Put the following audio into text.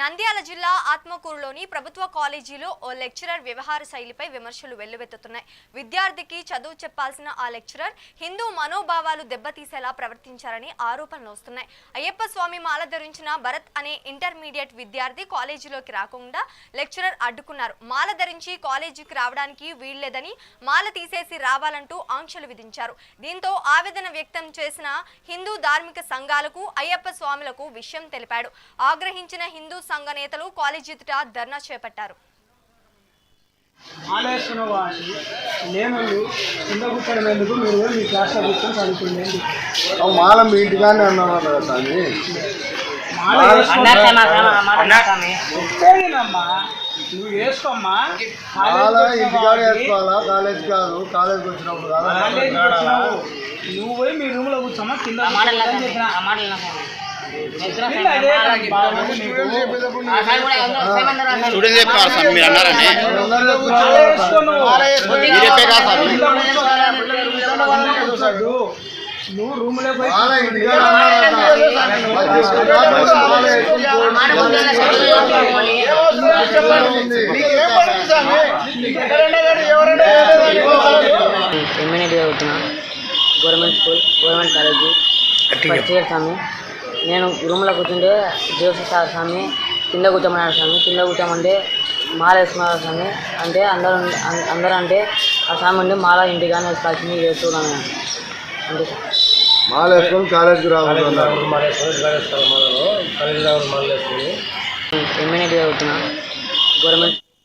నంద్యాల జిల్లా ఆత్మకూరులోని ప్రభుత్వ కాలేజీలో ఓ లెక్చరర్ వ్యవహార శైలిపై విమర్శలు వెల్లువెత్తుతున్నాయి. విద్యార్థికి చదువు చెప్పాల్సిన ఆ లెక్చరర్ హిందూ మనోభావాలు దెబ్బతీసేలా ప్రవర్తించారని ఆరోపణలు వస్తున్నాయి. అయ్యప్ప స్వామి మాల ధరించిన భరత్ అనే ఇంటర్మీడియట్ విద్యార్థి కాలేజీలోకి రాకుండా లెక్చరర్ అడ్డుకున్నారు. మాల ధరించి కాలేజీకి రావడానికి వీల్లేదని మాల తీసేసి రావాలంటూ ఆంక్షలు విధించారు. దీంతో ఆవేదన వ్యక్తం చేసిన హిందూ ధార్మిక సంఘాలకు అయ్యప్ప స్వాములకు విషయం తెలిపాడు. ఆగ్రహించిన హిందూ సంఘ నేతలు కాలేజీ ఎదుట ధర్నా చేపట్టారు. ఆలోచన లేనోళ్ళు కింద మీరు మీ క్లాస్లో కూర్చొని మాల మీ కదా స్వామి. నువ్వు వేసుకోమ్మా. మాల ఇంటికాడే వేసుకోవాలా? కాలేజ్ కాదు. కాలేజ్కి వచ్చినప్పుడు కాదు. కాలేజీకి వచ్చినావు. నువ్వు పోయి మీ రూమ్లో కూర్చోమ్మా. కింద కూర్చోమని చెప్పిన. స్టూడెంట్స్ చెప్పారు సార్ మీరు అన్నారని. మీరు చెప్పే కాదు సార్. నువ్వు రూమ్లో పోయి. ఎమ్మెల్యే చదువుతున్నా government school government college first year స్వామి నేను రూమ్లో కూర్చుంటే జోసెఫ్ సార్ స్వామి కింద కూర్చోమన్నారు స్వామి కింద కూర్చోమంటే మాల వేసుకున్నారు స్వామి. అంటే అందరూ అందరూ అంటే ఆ స్వామి ఉండి మాల ఇంటిగానే వేసుకోవాల్సింది వేస్తున్నాను అంటే మాల వేసుకొని కాలేజ్కి రావాలన్నారు ఎమ్మెల్యే చదువుతున్నా గవర్నమెంట్